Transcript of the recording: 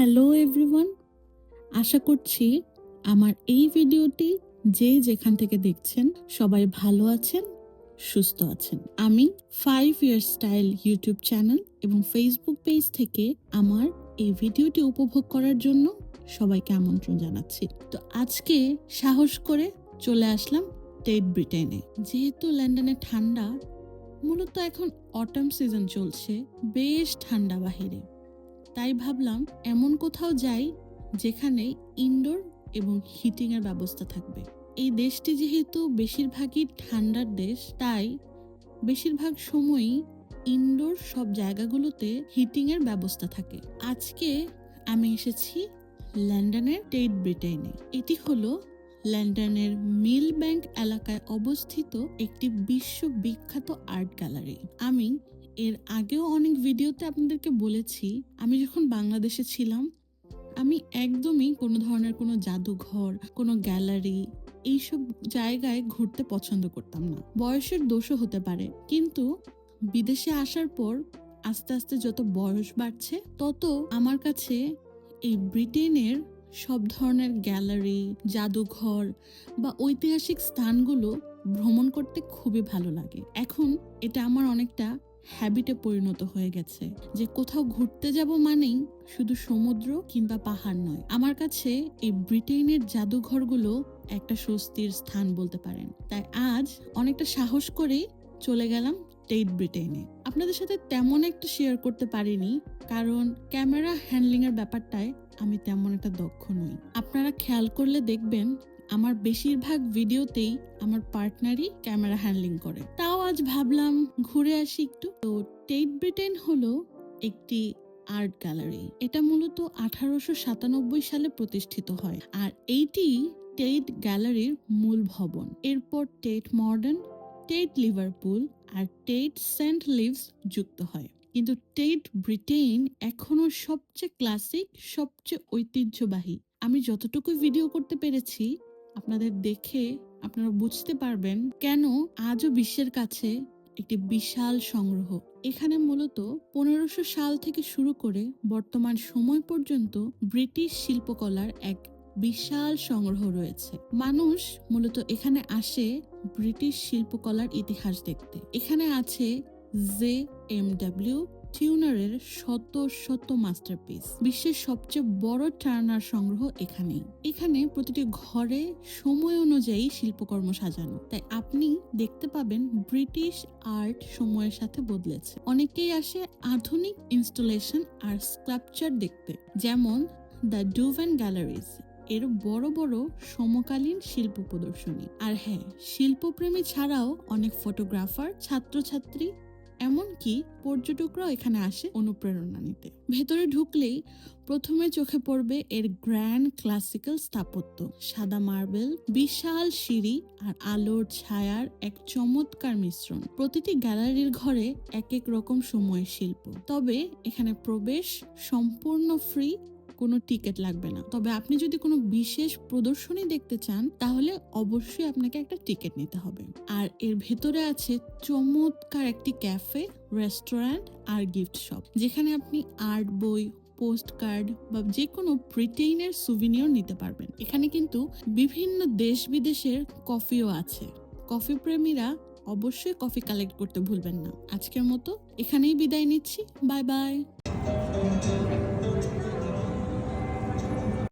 Hello everyone আশা করছি আমার এই ভিডিওটি যে যেখান থেকে দেখছেন, সবাই ভালো আছেন, সুস্থ আছেন। আমি five year style YouTube channel এবং ফেসবুক পেজ থেকে আমার এই ভিডিওটি উপভোগ করার জন্য সবাইকে আমন্ত্রণ জানাচ্ছি। তো আজকে সাহস করে চলে আসলাম টেট ব্রিটেনে যেহেতু লন্ডনে ঠান্ডা, মূলত এখন অটাম সিজন চলছে, বেশ ঠান্ডা বাহিরে। তাই ভাবলাম এমন কোথাও যাই যেখানে ইনডোর এবং হিটিং এর ব্যবস্থা থাকবে। এই দেশটি যেহেতু বেশিরভাগই ঠান্ডার দেশ, তাই বেশিরভাগ সময়ই ইনডোর সব জায়গাগুলোতে হিটিং এর ব্যবস্থা থাকে। আজকে আমি এসেছি লন্ডনের টেট ব্রিটেনে এটি হলো লন্ডনের মিল ব্যাংক এলাকায় অবস্থিত একটি বিশ্ববিখ্যাত আর্ট গ্যালারি আমি এর আগেও অনেক ভিডিওতে আপনাদেরকে বলেছি, আমি যখন বাংলাদেশে ছিলাম, আমি একদমই কোনো ধরনের কোনো জাদুঘর, কোনো গ্যালারি এইসব জায়গায় ঘুরতে পছন্দ করতাম না। বয়সের দোষও হতে পারে। কিন্তু বিদেশে আসার পর আস্তে আস্তে যত বয়স বাড়ছে, তত আমার কাছে এই ব্রিটেনের সব ধরনের গ্যালারি, জাদুঘর বা ঐতিহাসিক স্থানগুলো ভ্রমণ করতে খুবই ভালো লাগে। এখন এটা আমার অনেকটা হ্যাবিটে পরিণত হয়ে গেছে। যে কোথাও ঘুরতে যাব মানেই শুধু সমুদ্র কিংবা পাহাড় নয়। আমার কাছে এই ব্রিটেনের জাদুঘরগুলো একটা স্বস্তির স্থান বলতে পারেন। তাই আজ অনেকটা সাহস করেই চলে গেলাম টেট ব্রিটেনে আপনাদের সাথে তেমন একটা শেয়ার করতে পারিনি, কারণ ক্যামেরা হ্যান্ডলিং এর ব্যাপারটায় আমি তেমন একটা দক্ষ নই। আপনারা খেয়াল করলে দেখবেন, আমার বেশিরভাগ ভিডিওতেই আমার পার্টনারই ক্যামেরা হ্যান্ডলিং করে। তাও আজ ভাবলাম ঘুরে আসি একটু। তো টেট ব্রিটেন হলো একটি আর্ট গ্যালারি। এটা মূলত আঠারোশো সাতানব্বই সালে প্রতিষ্ঠিত হয়। আর এইটি টেট গ্যালারির মূল ভবন। এরপর টেট মডার্ন টেট লিভারপুল আর টেট সেন্ট লিভস যুক্ত হয়। কিন্তু টেট ব্রিটেন এখনও সবচেয়ে ক্লাসিক, সবচেয়ে ঐতিহ্যবাহী। আমি যতটুকু ভিডিও করতে পেরেছি আপনাদের দেখে আপনারা বুঝতে পারবেন কেন আজও বিশ্বের কাছে একটি বিশাল সংগ্রহ। এখানে মূলত পনেরোশো সাল থেকে শুরু করে বর্তমান সময় পর্যন্ত ব্রিটিশ শিল্পকলার এক বিশাল সংগ্রহ রয়েছে। মানুষ মূলত এখানে আসে ব্রিটিশ শিল্পকলার ইতিহাস দেখতে। এখানে আছে জে এম ডাব্লিউ টিউনারের শত শত মাস্টারপিস, বিশ্বের সবচেয়ে বড় টার্নার সংগ্রহ এখানেই। এখানে প্রতিটি ঘরে সময় অনুযায়ী শিল্পকর্ম সাজানো। তাই আপনি দেখতে পাবেন ব্রিটিশ আর্ট সময়ের সাথে বদলেছে। অনেকেই আসে আধুনিক ইনস্টলেশন আর স্কাল্পচার দেখতে, যেমন দ্য ডুভেন গ্যালারিজ। এর বড় বড় সমকালীন শিল্প প্রদর্শনী। আর হ্যাঁ শিল্পপ্রেমী ছাড়াও অনেক ফটোগ্রাফার, ছাত্রছাত্রী এমনকি পর্যটকরাও এখানে আসে অনুপ্রেরণা নিতে। ভেতরে ঢুকলেই প্রথমে চোখে পড়বে এর গ্র্যান্ড ক্লাসিক্যাল স্থাপত্য। সাদা মার্বেল, বিশাল সিঁড়ি আর আলোর ছায়ার এক চমৎকার মিশ্রণ। প্রতিটি গ্যালারির ঘরে এক এক রকম সময়ের শিল্প। তবে এখানে প্রবেশ সম্পূর্ণ ফ্রি কোনো টিকিট লাগবে না। তবে আপনি যদি কোনো বিশেষ প্রদর্শনী দেখতে চান, তাহলে অবশ্যই আপনাকে একটা টিকিট নিতে হবে। আর এর ভেতরে আছে চমৎকার একটি ক্যাফে রেস্টুরেন্ট আর গিফট শপ যেখানে আপনি আর্ট বই পোস্ট কার্ড বা যে কোনো ব্রিটেইনের সুভিনিয়র নিতে পারবেন। এখানে কিন্তু বিভিন্ন দেশ বিদেশের কফিও আছে। কফি প্রেমীরা অবশ্যই কফি কালেক্ট করতে ভুলবেন না। আজকের মতো এখানেই বিদায় নিচ্ছি। Bye bye